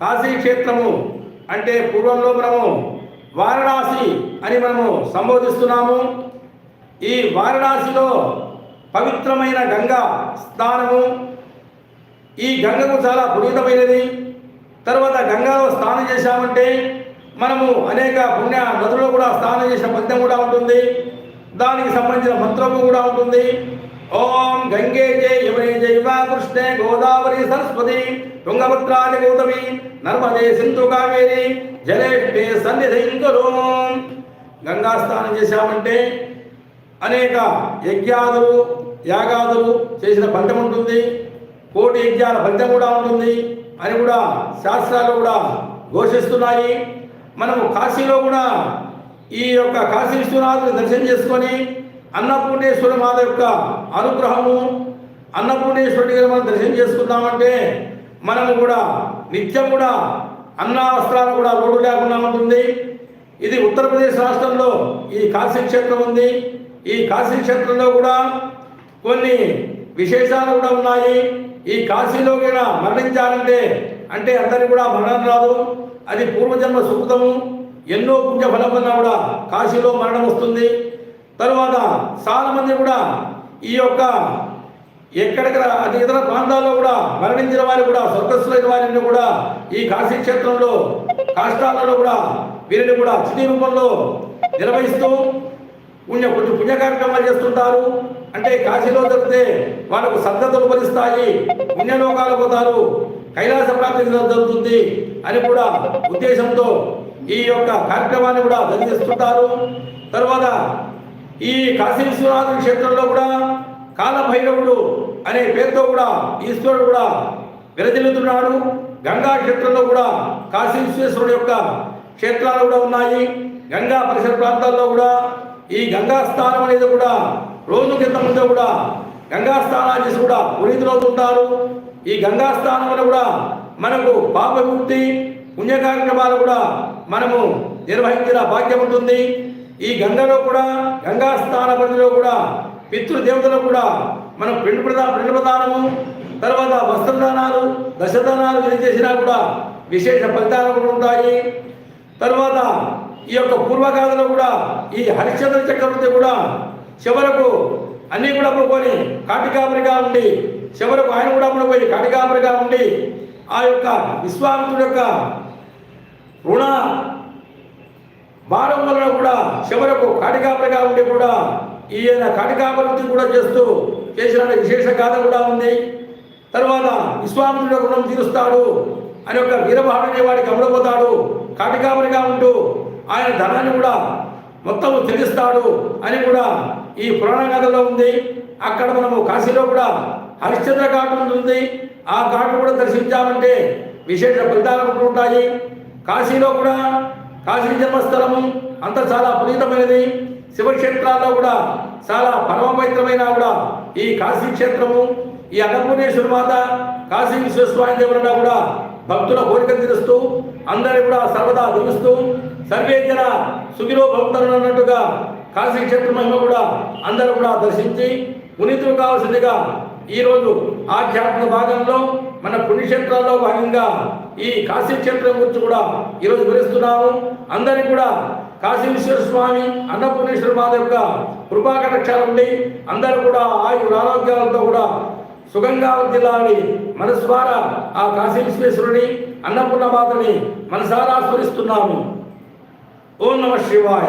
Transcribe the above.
కాశీ క్షేత్రము అంటే పూర్వంలో మనము వారణాసి అని మనము సంబోధిస్తున్నాము. ఈ వారణాసిలో పవిత్రమైన గంగా స్నానము. ఈ గంగకు చాలా పునీతమైనది. తర్వాత గంగాలో స్నానం చేశామంటే మనము అనేక పుణ్య నదుల్లో కూడా స్నానం చేసిన పద్యం కూడా ఉంటుంది. దానికి సంబంధించిన మంత్రము కూడా ఉంటుంది. ఓం గంగే జయ యమునే జైవ కృష్ణే గోదావరి సరస్వతి తుంగభద్రాది గౌతమి నర్మదే సింధు కావేరి జలేష్టే సన్నిధింకరు గంగా స్నానం చేశామంటే అనేక యజ్ఞాదులు యాగాదులు చేసిన ఫలితం ఉంటుంది. కోటి యజ్ఞాల ఫలితం కూడా ఉంటుంది అని కూడా శాస్త్రాలు కూడా ఘోషిస్తున్నాయి. మనము కాశీలో కూడా ఈ యొక్క కాశీ విశ్వనాథుని దర్శనం చేసుకొని అన్నపూర్ణేశ్వరి మాత యొక్క అనుగ్రహము అన్నపూర్ణేశ్వరుడి గారు మనం దర్శనం చేసుకుందామంటే మనము కూడా నిత్యం కూడా అన్న వస్త్రాలు కూడా రోడ్డు లేకుండా ఉంటుంది. ఇది ఉత్తరప్రదేశ్ రాష్ట్రంలో ఈ కాశీ క్షేత్రం ఉంది. ఈ కాశీ క్షేత్రంలో కూడా కొన్ని విశేషాలు కూడా ఉన్నాయి. ఈ కాశీలో కూడా మరణించాలంటే అంటే అందరికి కూడా మరణం రాదు. అది పూర్వజన్మ సుఖతము ఎన్నో పుణ్య ఫలం వల్ల కూడా కాశీలో మరణం వస్తుంది. తరువాత చాలా మంది కూడా ఈ యొక్క ఎక్కడెక్కడ అది ఇతర ప్రాంతాల్లో కూడా మరణించిన వారు కూడా స్వర్గస్థులైన వారిని కూడా ఈ కాశీ క్షేత్రంలో కాష్టాలలో కూడా వీరిని కూడా చిటి రూపంలో నిర్వహిస్తూ పుణ్య కొంచెం పుణ్య కార్యక్రమాలు చేస్తుంటారు. అంటే కాశీలో జరిగితే వాళ్ళకు సద్దతలు ఫలిస్తాయి పుణ్యలోకాలు పోతారు కైలాస ప్రాప్తి జరుగుతుంది అని కూడా ఉద్దేశంతో ఈ యొక్క కార్యక్రమాన్ని కూడా జరిగిస్తుంటారు. తర్వాత ఈ కాశీ విశ్వనాథ క్షేత్రంలో కూడా కాలభైరవుడు అనే పేరుతో కూడా ఈశ్వరుడు కూడా విరజిల్లుతున్నాడు. గంగా క్షేత్రంలో కూడా కాశీ విశ్వేశ్వరుడు యొక్క క్షేత్రాలు కూడా ఉన్నాయి. గంగా పరిసర ప్రాంతాల్లో కూడా ఈ గంగా స్థానం అనేది కూడా రోజు కింద ముందు కూడా గంగా స్నానాలు చేసి కూడా పునీతులవుతుంటారు. ఈ గంగా స్థానం వల్ల కూడా మనకు పాప విముక్తి పుణ్య కార్యక్రమాలు కూడా మనము నిర్వహించిన భాగ్యం ఉంటుంది. ఈ గంగలో కూడా గంగా స్నాన పరిధిలో కూడా పితృదేవతలకు కూడా మనం పిండి ప్రదా పిండి ప్రదానము తర్వాత వస్త్రదానాలు దశదానాలు ఏం చేసినా కూడా విశేష ఫలితాలు కూడా ఉంటాయి. తర్వాత ఈ యొక్క పూర్వకాలంలో కూడా ఈ హరిశ్చంద్ర చక్రవర్తి కూడా చివరకు అన్నీ కూడా అమ్ముకొని కాటికాపరిగా ఉండి చివరకు ఆయన కూడా పడిపోయి కాటికాపరిగా ఉండి ఆ యొక్క విశ్వామిత్రుడు యొక్క రుణ భారం వలన కూడా చివరకు కాటికాపరిగా ఉండి కూడా ఈయన కాటికాపరి కూడా చేస్తూ చేసిన విశేష గాథ కూడా ఉంది. తర్వాత విశ్వామిత్రుడు గుణం తీరుస్తాడు అని ఒక వీరభావుడు వాడికి అమలపోతాడు కాటికాపరిగా ఉంటూ ఆయన ధనాన్ని కూడా మొత్తం చెల్లిస్తాడు అని కూడా ఈ పురాణ కథలో ఉంది. అక్కడ మనము కాశీలో కూడా హరిశ్చంద్ర ఘాట్ ఉంది. ఆ ఘాట్ కూడా దర్శించామంటే విశేష ఫలితాలు కూడా ఉంటాయి. కాశీలో కూడా కాశీ జన్మస్థలము అంత చాలా పునీతమైనది. శివక్షేత్రాల్లో కూడా చాలా పరమపవిత్రమైన కూడా ఈ కాశీ క్షేత్రము ఈ అన్నపూర్ణేశ్వర మాత కాశీ విశ్వస్వామి దేవుడు కూడా భక్తుల కోరిక తీరుస్తూ అందరి కూడా సర్వదా దీవిస్తూ సర్వే జన సుఖిలో భక్తులు అన్నట్టుగా కాశీ క్షేత్ర మహిమ కూడా అందరూ కూడా దర్శించి పునీతులు కావాల్సిందిగా ఈరోజు ఆధ్యాత్మిక భాగంలో మన పుణ్యక్షేత్రాల్లో భాగంగా ఈ కాశీ క్షేత్రం గురించి కూడా ఈరోజు వివరిస్తున్నాము. అందరికీ కూడా కాశీ విశ్వేశ్వర స్వామి అన్నపూర్ణేశ్వర మాధవ్ యొక్క కృపాకటాక్షాలు ఉండి అందరూ కూడా ఆయుర ఆరోగ్యాలతో కూడా సుగంగా జిల్లాని మనసు ద్వారా ఆ కాశీ విశ్వేశ్వరుని అన్నపూర్ణ మాతని మనసారా స్మరిస్తున్నాము. ఓం నమ శివాయ.